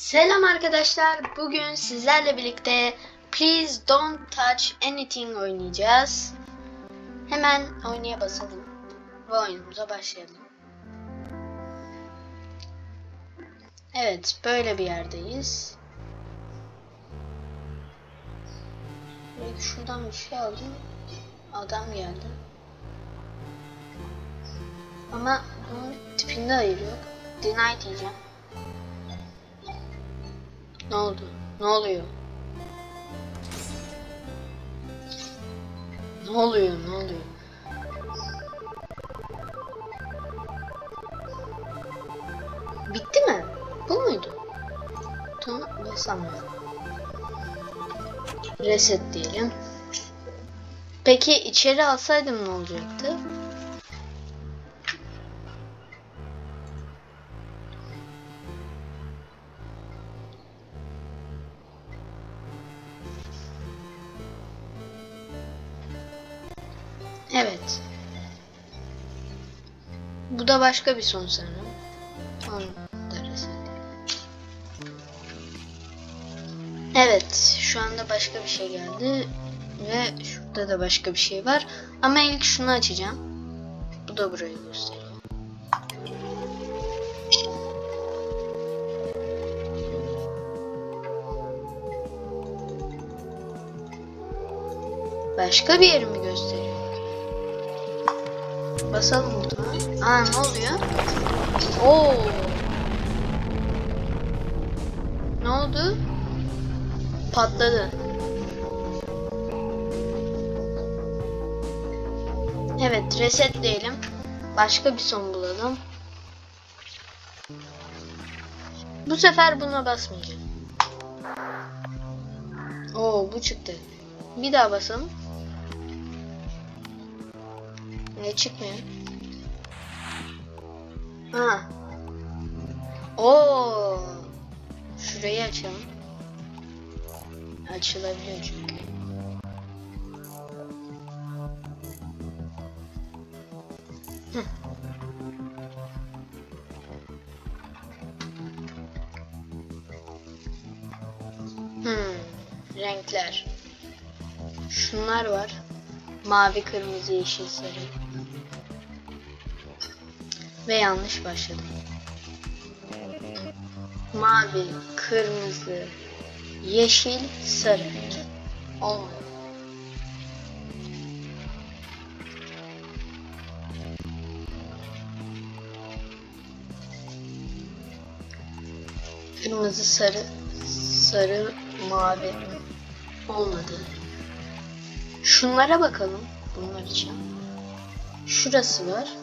Selam arkadaşlar. Bugün sizlerle birlikte Please Don't Touch Anything oynayacağız. Hemen oynaya basalım ve oyunumuza başlayalım. Evet, böyle bir yerdeyiz. Ve şuradan bir şey aldım. Adam geldi. Ama bunun tipinde hayır yok. Deny diyeceğim. Ne oldu? Ne oluyor? Ne oluyor? Ne oluyor? Bitti mi? Bu muydu? Tamam basamıyorum. Reset diyelim. Peki içeri alsaydım ne olacaktı? Evet. Bu da başka bir son sanırım. Evet, şu anda başka bir şey geldi ve şurada da başka bir şey var. Ama ilk şunu açacağım. Bu da burayı gösteriyor. Başka bir yeri mi gösteriyor? Basalım buna. Aa ne oluyor? Oo. Ne oldu? Patladı. Evet reset diyelim. Başka bir son bulalım. Bu sefer buna basmayacağım. Oo bu çıktı. Bir daha basalım. Ne çıkmıyor? Ha. Oo. Şurayı açalım. Açılabiliyor çünkü. Hı. Hmm, renkler. Şunlar var. Mavi, kırmızı, yeşil, sarı. Ve yanlış başladım. Mavi, kırmızı, yeşil, sarı. Olmadı. Kırmızı, sarı, sarı, mavi. Olmadı. Şunlara bakalım. Bunlar için. Şurası var.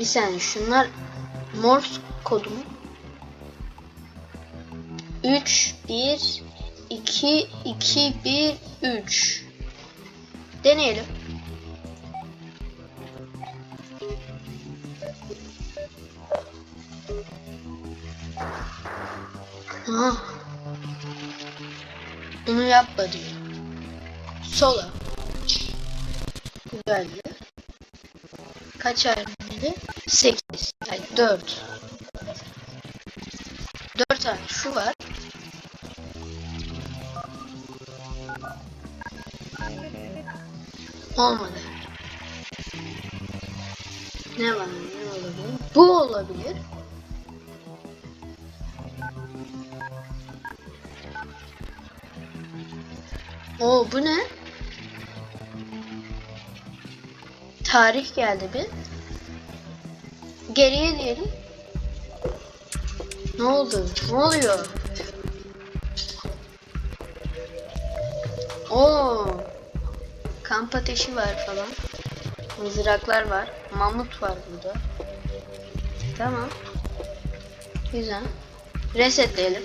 Bir saniye şunlar Morse kodu mu? 3 1 2 2 1 3 Deneyelim. Ah. Bunu yapma diyor. Sola. Güzeldi. Kaç harfli? 8. Yani 4. 4 tane şu var. Olmadı. Ne var? Ne olabilir? Bu olabilir. Oo bu ne? Tarih geldi bir. Geriye diyelim. Ne oldu? Ne oluyor? Oo. Kamp ateşi var falan. Mızraklar var. Mamut var burada. Tamam. Güzel. Resetleyelim.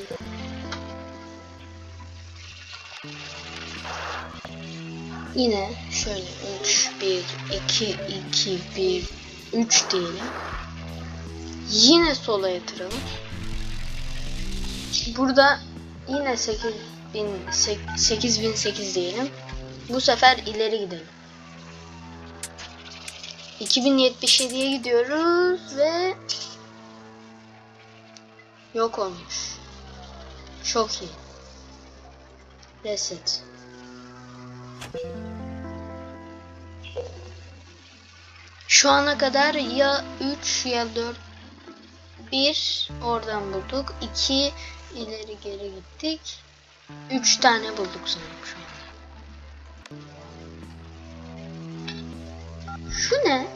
Yine şöyle 3 1 2 2 1 3 diyelim. Yine sola yatıralım. Burada yine 8000 8008 diyelim. Bu sefer ileri gidelim. 2077'ye gidiyoruz ve Yok olmuş. Çok iyi. Reset. Şu ana kadar ya 3 ya 4 1 oradan bulduk. 2 ileri geri gittik. 3 tane bulduk sanırım şu anda. Şu ne?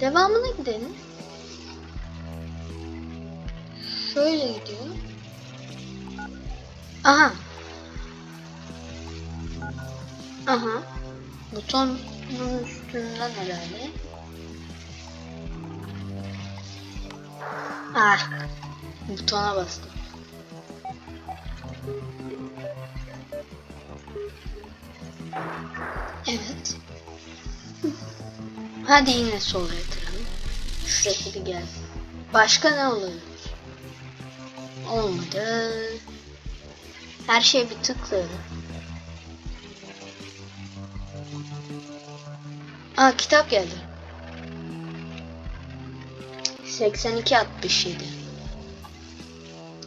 Devamına gidelim. Şöyle gidiyor. Aha. Aha. Butonun üstünden herhalde. Ah. Butona bastım. Evet. Hadi yine sola yatıralım. Şurası bir gelsin. Başka ne olabilir? Olmadı. Her şey bir tıklayalım. Aa kitap geldi. 82 67.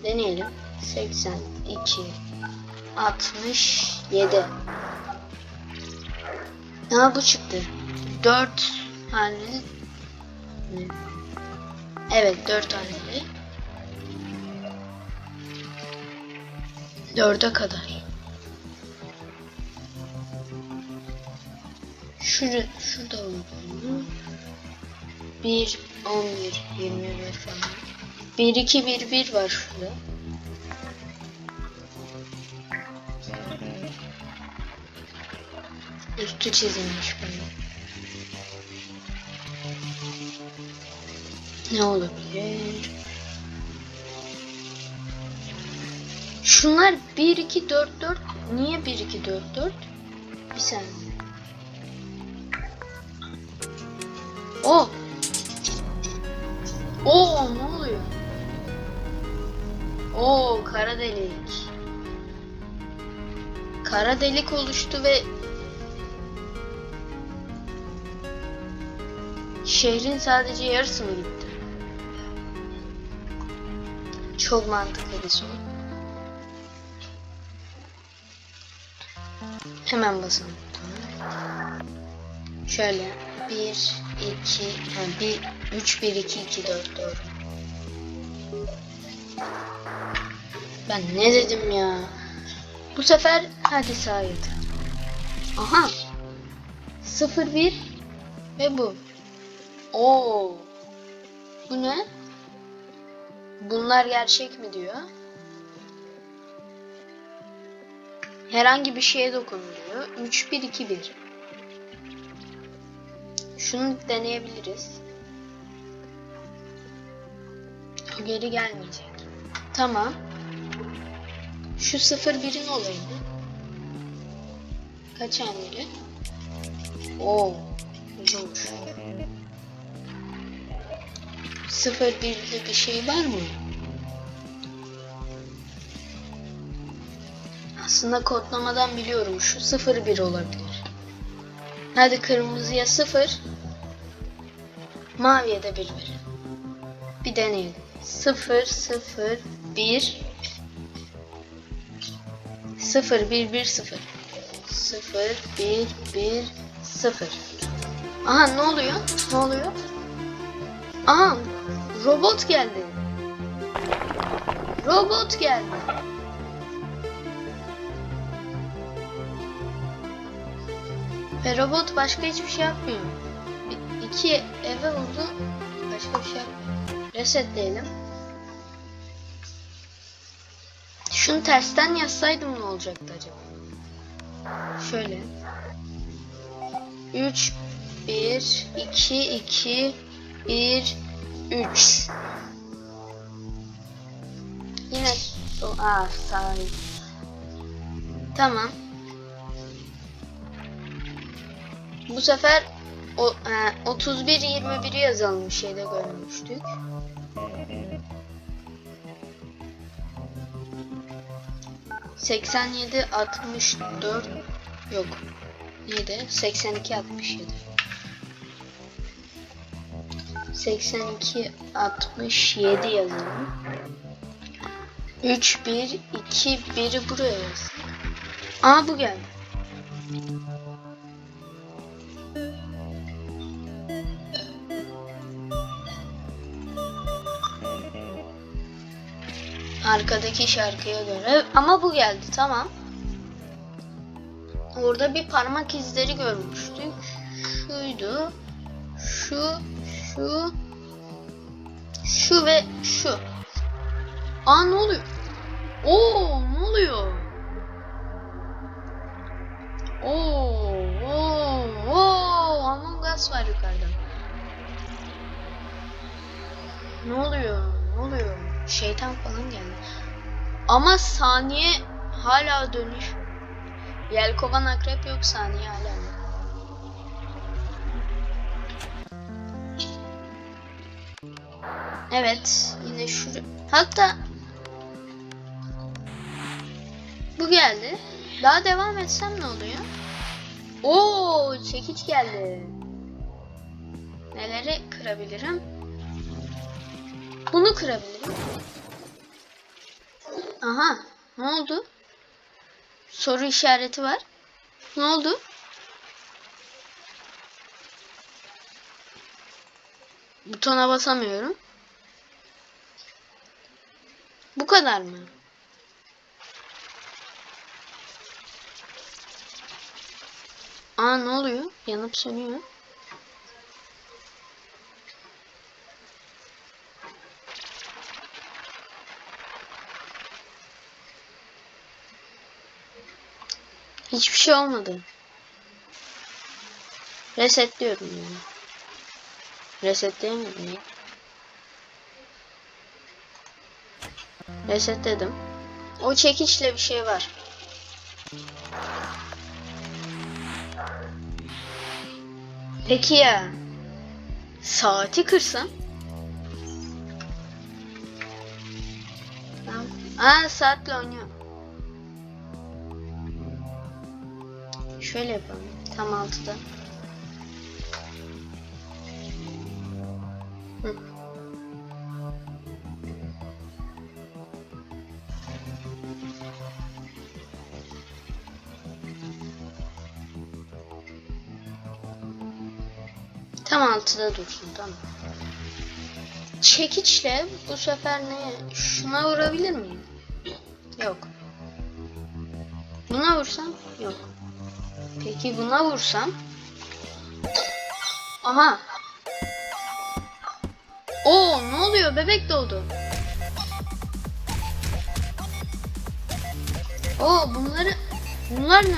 Deneyelim. 82 67. Aa bu çıktı. 4 haneli. Ne? Evet 4 haneli. 4'e kadar. Şurada, şurada olduğunu. 1, 11, 21 falan. 1, 2, 1, 1 var şurada. Üstü çizilmiş böyle. Ne olabilir? Şunlar 1 2 4 4 niye 1 2 4 4? Bir saniye. O. Oo ne oluyor? Oo kara delik. Kara delik oluştu ve şehrin sadece yarısı mı gitti? Çok mantıklı bir soru. Hemen basalım. Şöyle 1 2 yani 1 3 1 2 2 4 doğru. Ben ne dedim ya? Bu sefer hadi yatır. Aha. 0 1 ve bu. Oo. Bu ne? Bunlar gerçek mi diyor? Herhangi bir şeye dokunuluyor. 3 1 2 1. Şunu deneyebiliriz. Geri gelmeyecek. Tamam. Şu 0 1'in olayını. Kaç hamle? Oo. Uzunmuş. 0 1'de bir şey var mı? Aslında kodlamadan biliyorum şu 0 1 olabilir. Hadi kırmızıya 0 maviye de 1 verin. Bir deneyelim. 0 0 1 0 1 1 0 0 1 1 0 Aha ne oluyor? Ne oluyor? Aha robot geldi. Robot geldi. Ve robot başka hiçbir şey yapmıyor. Bir, iki eve vurdu. Başka bir şey yapmıyor. Resetleyelim. Şunu tersten yazsaydım ne olacaktı acaba? Şöyle. 3 1 2 2 1 3 Yine o ah sahip. Tamam. Bu sefer o e, 31 21'i yazalım bir şeyde görmüştük. Seksen yedi altmış dört yok. Neydi? Seksen iki altmış yedi. 82 67 yazalım. 3 1 2 1'i buraya yaz. Aa bu geldi. Arkadaki şarkıya göre ama bu geldi tamam. Orada bir parmak izleri görmüştük. Şuydu. Şu, şu, şu ve şu. Aa ne oluyor? Oo ne oluyor? Oo, oo, oo, Among Us var yukarıda. Ne oluyor? Ne oluyor? Şeytan falan geldi. Ama saniye hala dönüş. Yelkovan akrep yok saniye hala. Evet, yine şu. Hatta bu geldi. Daha devam etsem ne oluyor? Oo, çekiç geldi. Neleri kırabilirim? Bunu kırabilirim. Aha, ne oldu? Soru işareti var. Ne oldu? Butona basamıyorum. Bu kadar mı? Aa ne oluyor? Yanıp sönüyor. Hiçbir şey olmadı. Resetliyorum yani. Resetleyemedim ya. Resetledim. O çekiçle bir şey var. Peki ya saati kırsam? Aa saatle oynuyor. Şöyle yapalım. Tam 6'da. Hı. Tam 6'da dursun tamam. Çekiçle bu sefer ne? Şuna vurabilir miyim? Yok. Buna vursam? Yok. Peki buna vursam? Aha. Oo ne oluyor? Bebek doğdu. Oo bunları bunlar ne?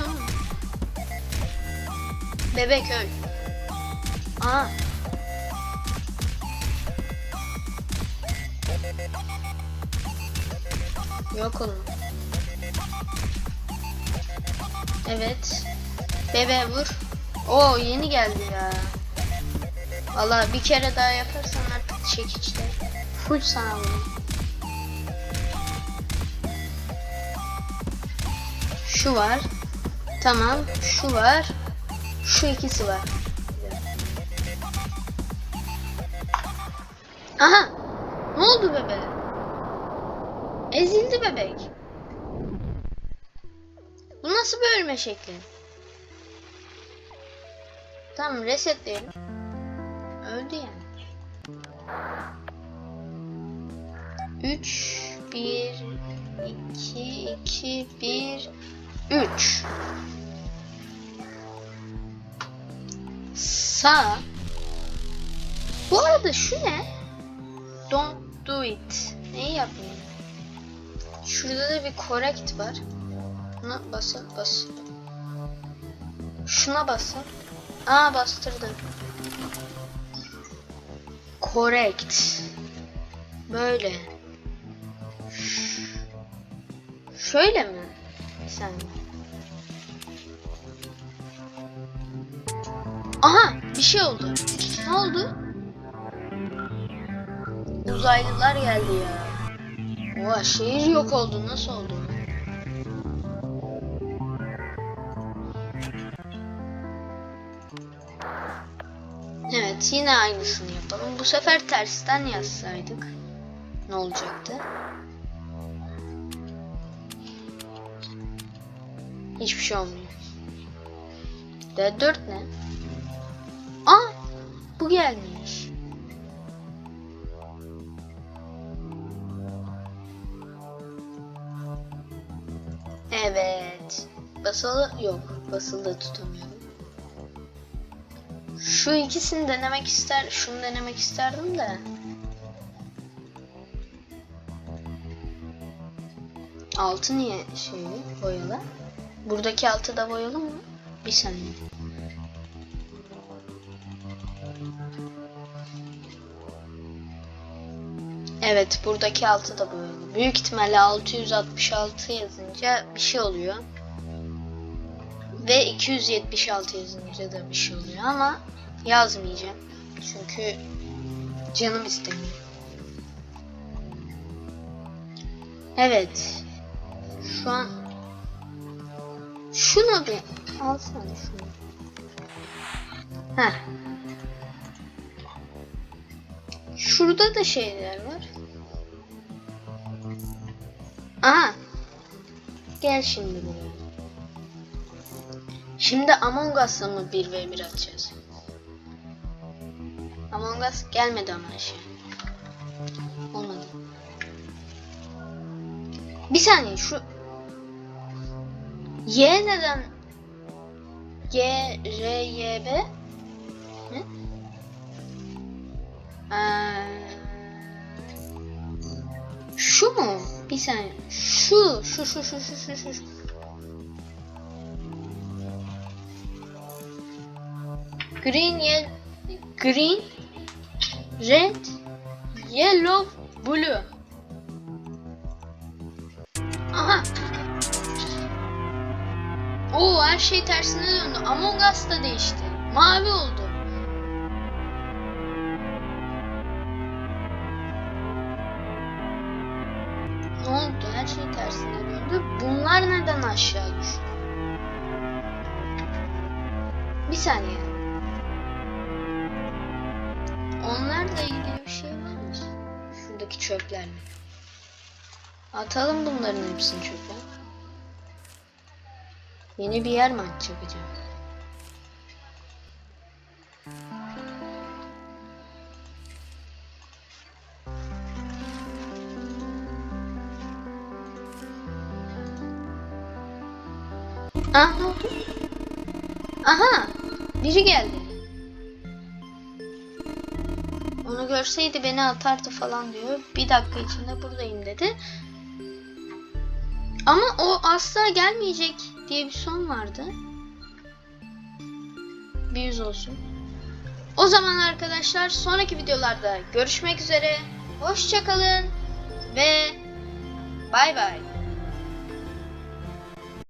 Bebek öl. Aa. Yok oğlum. Evet. Bebe vur. Oo yeni geldi ya. Valla bir kere daha yaparsan artık çekiçte. Full sana vurayım. Şu var. Tamam. Şu var. Şu ikisi var. Aha. Ne oldu bebe? Ezildi bebek. Bu nasıl bir ölme şekli? Tamam resetleyelim. Öldü yani. 3 1 2 2 1 3 Sağ Bu arada şu ne? Don't do it. Neyi yapmayayım? Şurada da bir correct var. Buna basın bas. Şuna basın. Aa bastırdım. Correct. Böyle. Şöyle mi? Sen. Aha bir şey oldu. Ne oldu? Uzaylılar geldi ya. Oha şehir yok oldu. Nasıl oldu? Evet yine aynısını yapalım. Bu sefer tersten yazsaydık ne olacaktı? Hiçbir şey olmuyor. D4 ne? Aa! Bu gelmiş. Evet. Basılı yok. Basılı da tutamıyorum. Şu ikisini denemek ister, şunu denemek isterdim de. Altı niye şey boyalı? Buradaki altı da boyalı mı? Bir saniye. Evet buradaki altı da boyalı. Büyük ihtimalle 666 yazınca bir şey oluyor. Ve 276 yazınca da bir şey oluyor ama yazmayacağım. Çünkü canım istemiyor. Evet. Şu an şunu bir alsana şunu. Heh. Şurada da şeyler var. Aha. Gel şimdi buraya. Şimdi Among Us'la mı 1v1 atacağız? Among Us gelmedi ama şey. Olmadı. Bir saniye şu Y neden G R Y B ne? Ee, şu mu? Bir saniye. Şu, şu, şu, şu, şu, şu. şu. Green, ye green, red, yellow, blue. Aha. Oo her şey tersine döndü. Among Us da değişti. Mavi oldu. Ne oldu? Her şey tersine döndü. Bunlar neden aşağı düştü? Bir saniye. Onlarla ilgili bir şey var mı? Şuradaki çöplerle. Atalım bunların hepsini çöpe. Yeni bir yer mi açacak acaba? Aha? Aha! Biri geldi. Onu görseydi beni atardı falan diyor. Bir dakika içinde buradayım dedi. Ama o asla gelmeyecek diye bir son vardı. Bir yüz olsun. O zaman arkadaşlar sonraki videolarda görüşmek üzere. Hoşçakalın ve bay bay.